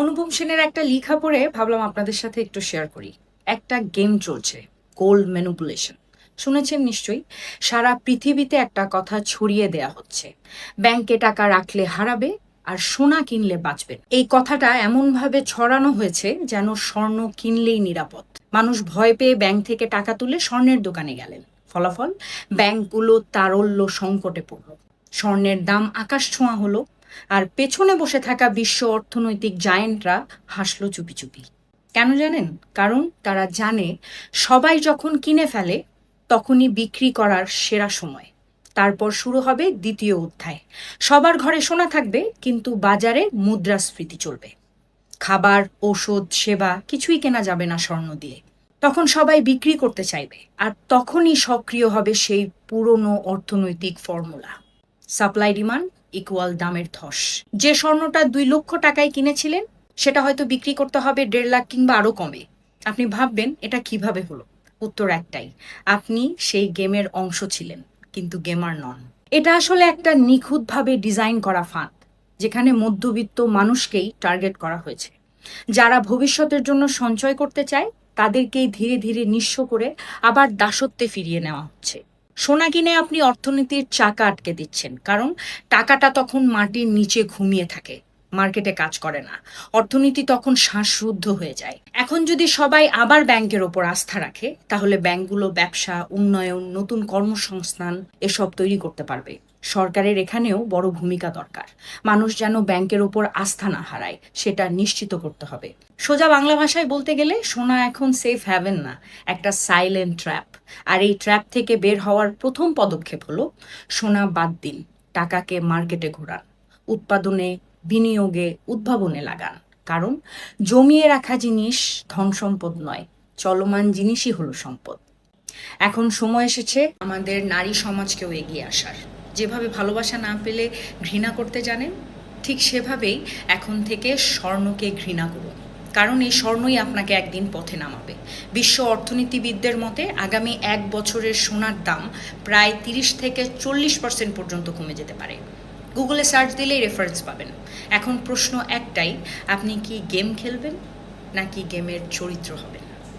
অনুপম সেনের একটা লেখা পড়ে ভাবলাম আপনাদের সাথে একটু শেয়ার করি। একটা গেম চলছে গোল্ড ম্যানুপুলেশন শুনেছেন নিশ্চয়ই? সারা পৃথিবীতে একটা কথা ছড়িয়ে দেয়া হচ্ছে। ব্যাংকে টাকা রাখলে হারাবে আর সোনা কিনলে বাঁচবেন এই কথাটা এমনভাবে ছড়ানো হয়েছে যেন স্বর্ণ কিনলেই নিরাপদ। মানুষ ভয় পেয়ে ব্যাংক থেকে টাকা তুলে স্বর্ণের দোকানে গেলেন। ফলাফল? ব্যাংকগুলো তারল্য সংকটে পড়ল। স্বর্ণের দাম আকাশ ছোঁয়া হলো আর পেছনে বসে থাকা বিশ্ব অর্থনৈতিক জায়েন্টরা হাসলো চুপি চুপি। কেন জানেন? কারণ তারা জানে, সবাই যখন কিনে ফেলে, তখনই বিক্রি করার সেরা সময়। তারপর শুরু হবে দ্বিতীয় অধ্যায়। সবার ঘরে সোনা থাকবে, কিন্তু বাজারে মুদ্রাস্ফীতি চলবে। খাবার ওষুধ সেবা কিছুই কেনা যাবে না স্বর্ণ দিয়ে। তখন সবাই বিক্রি করতে চাইবে, আর তখনই সক্রিয় হবে সেই পুরনো অর্থনৈতিক ফর্মুলা। সাপ্লাই ডিমান্ড ইকুয়াল দামের ধস। যে স্বর্ণটা দুই লক্ষ টাকায় কিনেছিলেন, সেটা হয়তো বিক্রি করতে হবে দেড় লাখ কিংবা আরও কমে। আপনি ভাববেন, এটা কীভাবে হলো? উত্তর একটাই, আপনি সেই গেমের অংশ ছিলেন, কিন্তু গেমার নন। এটা আসলে একটা নিখুঁতভাবে ডিজাইন করা ফাঁদ, যেখানে মধ্যবিত্ত মানুষকেই টার্গেট করা হয়েছে। যারা ভবিষ্যতের জন্য সঞ্চয় করতে চায়, তাদেরকেই ধীরে ধীরে নিঃস্ব করে আবার দাসত্বে ফিরিয়ে নেওয়া হচ্ছে। সোনা কিনে আপনি অর্থনীতির চাকা আটকে দিচ্ছেন কারণ টাকাটা তখন মাটির নিচে ঘুমিয়ে থাকে। মার্কেটে কাজ করে না। অর্থনীতি তখন শ্বাসরুদ্ধ হয়ে যায়। এখন যদি সবাই আবার ব্যাংকের ওপর আস্থা রাখে, তাহলে ব্যাংকগুলো ব্যবসা, উন্নয়ন, নতুন কর্মসংস্থান এসব তৈরি করতে পারবে। সরকারের এখানেও বড় ভূমিকা দরকার। মানুষ যেন ব্যাংকের ওপর আস্থা না হারায়, সেটা নিশ্চিত করতে হবে। সোজা বাংলা ভাষায় বলতে গেলে, সোনা এখন সেফ হ্যাভেন না, একটা সাইলেন্ট ট্র্যাপ আর এই ট্র্যাপ থেকে বের হওয়ার প্রথম পদক্ষেপ হলো, সোনা বাদ দিন, টাকাকে মার্কেটে ঘোরান। উৎপাদনে বিনিয়োগে উদ্ভাবনে লাগান। কারণ, জমিয়ে রাখা জিনিস ধন সম্পদ নয়, চলমান জিনিসই হলো সম্পদ। এখন সময় এসেছে আমাদের নারী সমাজকেও এগিয়ে আসার। যেভাবে ভালোবাসা না পেলে ঘৃণা করতে জানেন, ঠিক সেভাবেই এখন থেকে স্বর্ণকে ঘৃণা করুন। কারণ এই স্বর্ণই আপনাকে একদিন পথে নামাবে। বিশ্ব অর্থনীতিবিদদের মতে আগামী এক বছরের সোনার দাম প্রায় তিরিশ থেকে চল্লিশ পার্সেন্ট পর্যন্ত কমে যেতে পারে। গুগলে সার্চ দিলেই রেফারেন্স পাবেন। এখন প্রশ্ন একটাই, আপনি কি গেম খেলবেন নাকি গেমের চরিত্র হবেন?